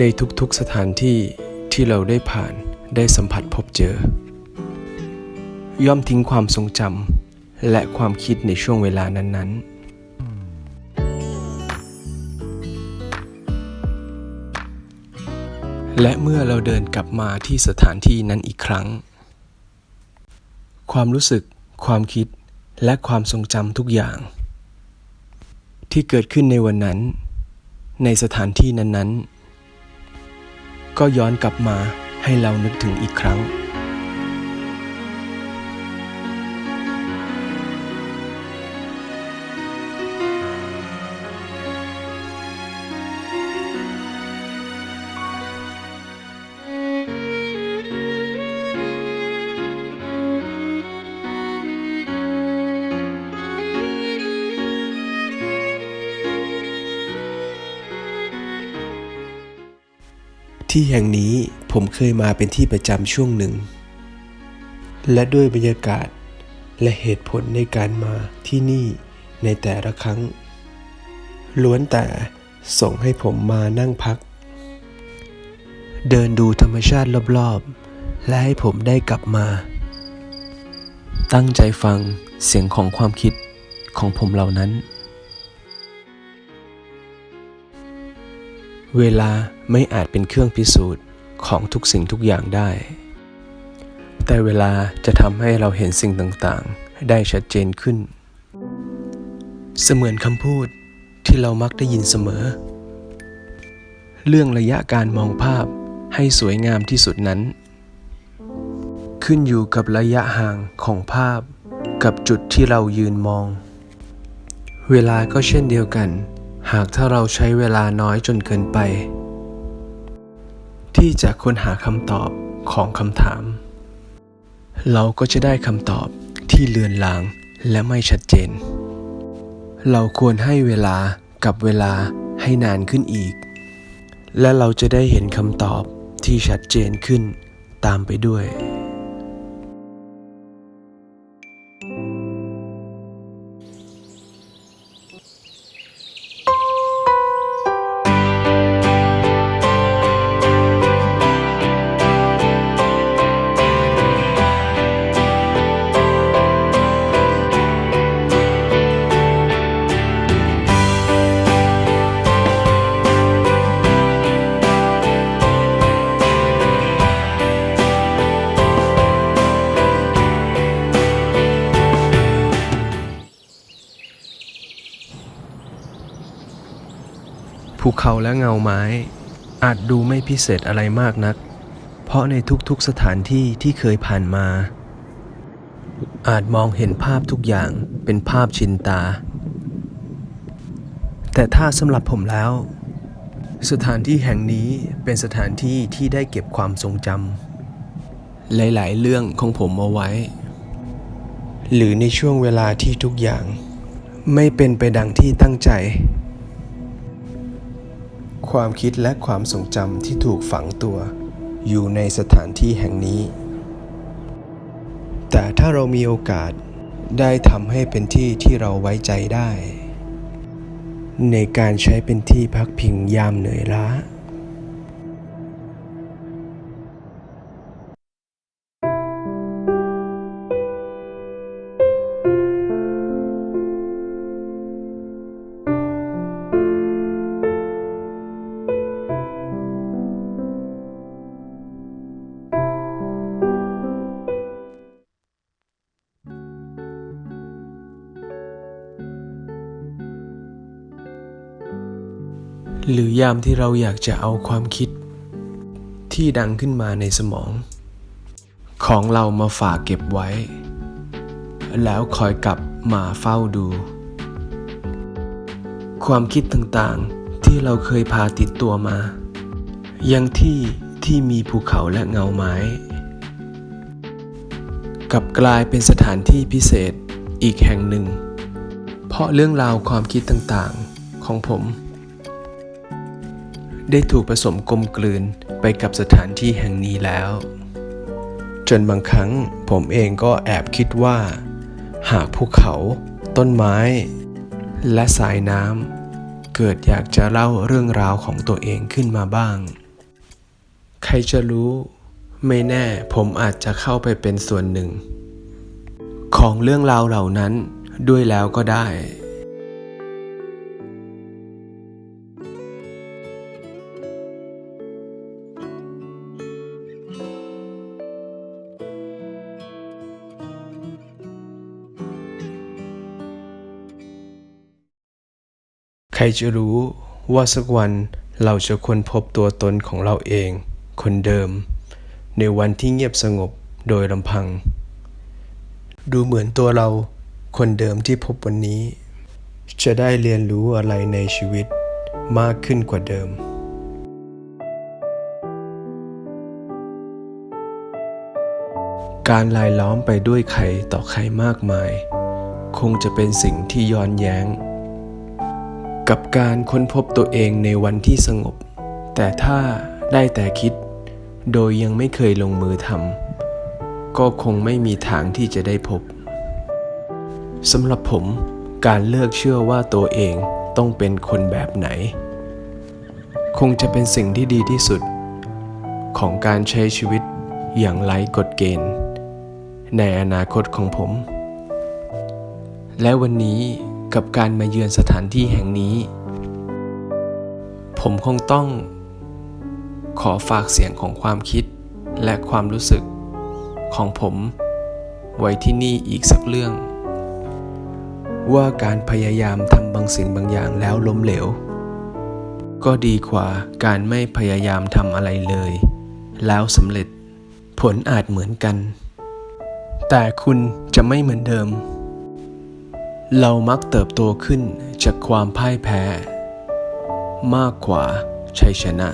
ในทุกๆสถานที่ที่เราได้ผ่านได้สัมผัสพบเจอ ย่อมทิ้งความทรงจำและความคิดในช่วงเวลานั้นๆและเมื่อเราเดินกลับมาที่สถานที่นั้นอีกครั้ง ความรู้สึก ความคิด และความทรงจำทุกอย่าง ที่เกิดขึ้นในวันนั้น ในสถานที่นั้นๆ ก็ย้อนกลับมาให้เรานึกถึงอีกครั้ง ที่แห่งนี้ผมเคยมาเป็นที่ประจำช่วงหนึ่ง และด้วยบรรยากาศและเหตุผลในการมาที่นี่ในแต่ละครั้ง ล้วนแต่ส่งให้ผมมานั่งพัก เดินดูธรรมชาติรอบๆ และให้ผมได้กลับมา ตั้งใจฟังเสียงของความคิดของผมเหล่านั้น เวลาไม่อาจเป็นเครื่องพิสูจน์ของทุกสิ่งทุกอย่างได้ แต่เวลาจะทำให้เราเห็นสิ่งต่างๆ ได้ชัดเจนขึ้น เสมือนคำพูดที่เรามักได้ยินเสมอ เรื่องระยะการมองภาพให้สวยงามที่สุดนั้น ขึ้นอยู่กับระยะห่างของภาพกับจุดที่เรายืนมอง เวลาก็เช่นเดียวกัน หากถ้าเราใช้เวลาน้อยจนเกินไป ที่จะค้นหาคำตอบของคำถาม เราก็จะได้คำตอบที่เลือนลางและไม่ชัดเจน เราควรให้เวลากับเวลาให้นานขึ้นอีก และเราจะได้เห็นคำตอบที่ชัดเจนขึ้นตามไปด้วย ภูเขาและเงาไม้ อาจดูไม่พิเศษอะไรมากนัก เพราะในทุกๆสถานที่ที่เคยผ่านมา อาจมองเห็นภาพทุกอย่างเป็นภาพชินตา แต่ถ้าสำหรับผมแล้ว สถานที่แห่งนี้เป็นสถานที่ที่ได้เก็บความทรงจำหลายๆ เรื่องของผมเอาไว้ หรือในช่วงเวลาที่ทุกอย่าง ไม่เป็นไปดังที่ตั้งใจ ความคิดและความทรงจำที่ถูกฝังตัว อยู่ในสถานที่แห่งนี้ แต่ถ้าเรามีโอกาสได้ทำให้เป็นที่ที่เราไว้ใจได้ ในการใช้เป็นที่พักพิงยามเหนื่อยล้า หรือยามที่เราอยากจะเอาความคิด ที่ดังขึ้นมาในสมอง ของเรามาฝากเก็บไว้ แล้วคอยกลับมาเฝ้าดู ความคิดต่างๆที่เราเคยพาติดตัวมา ยังที่ที่มีภูเขาและเงาไม้กลับกลายเป็นสถานที่พิเศษอีกแห่งหนึ่ง เพราะเรื่องราวความคิดต่างๆของผม ได้ถูกผสมกลมกลืนไปกับสถานที่แห่งนี้แล้ว จนบางครั้งผมเองก็แอบคิดว่า หากภูเขา ต้นไม้ และสายน้ำเกิดอยากจะเล่าเรื่องราวของตัวเองขึ้นมาบ้าง ใครจะรู้ ไม่แน่ผมอาจจะเข้าไปเป็นส่วนหนึ่ง ของเรื่องราวเหล่านั้นด้วยแล้วก็ได้ ใครจะรู้ว่าสักวันเราจะค้นพบตัวตนของเราเอง คนเดิม ในวันที่เงียบสงบโดยลำพัง ดูเหมือนตัวเราคนเดิมที่พบวันนี้ จะได้เรียนรู้อะไรในชีวิตมากขึ้นกว่าเดิมการลายล้อมไปด้วยใครต่อใครมากมาย คงจะเป็นสิ่งที่ย้อนแย้ง กับการค้นพบตัวเองในวันที่สงบ แต่ถ้าได้แต่คิด โดยยังไม่เคยลงมือทำก็คงไม่มีทางที่จะได้พบสำหรับผมการเลือกเชื่อว่าตัวเองต้องเป็นคนแบบไหน คงจะเป็นสิ่งที่ดีที่สุด ของการใช้ชีวิตอย่างไร้กฎเกณฑ์ ในอนาคตของผม และวันนี้ กับการมาเยือนสถานที่แห่งนี้ ผมคงต้อง ขอฝากเสียงของความคิดและความรู้สึกของผม ไว้ที่นี่อีกสักเรื่อง ว่าการพยายามทำบางสิ่งบางอย่างแล้วล้มเหลว ก็ดีกว่าการไม่พยายามทำอะไรเลย แล้วสำเร็จผลอาจเหมือนกัน แต่คุณจะไม่เหมือนเดิม เรามักเติบโตขึ้นจากความพ่ายแพ้ มากกว่าชัยชนะ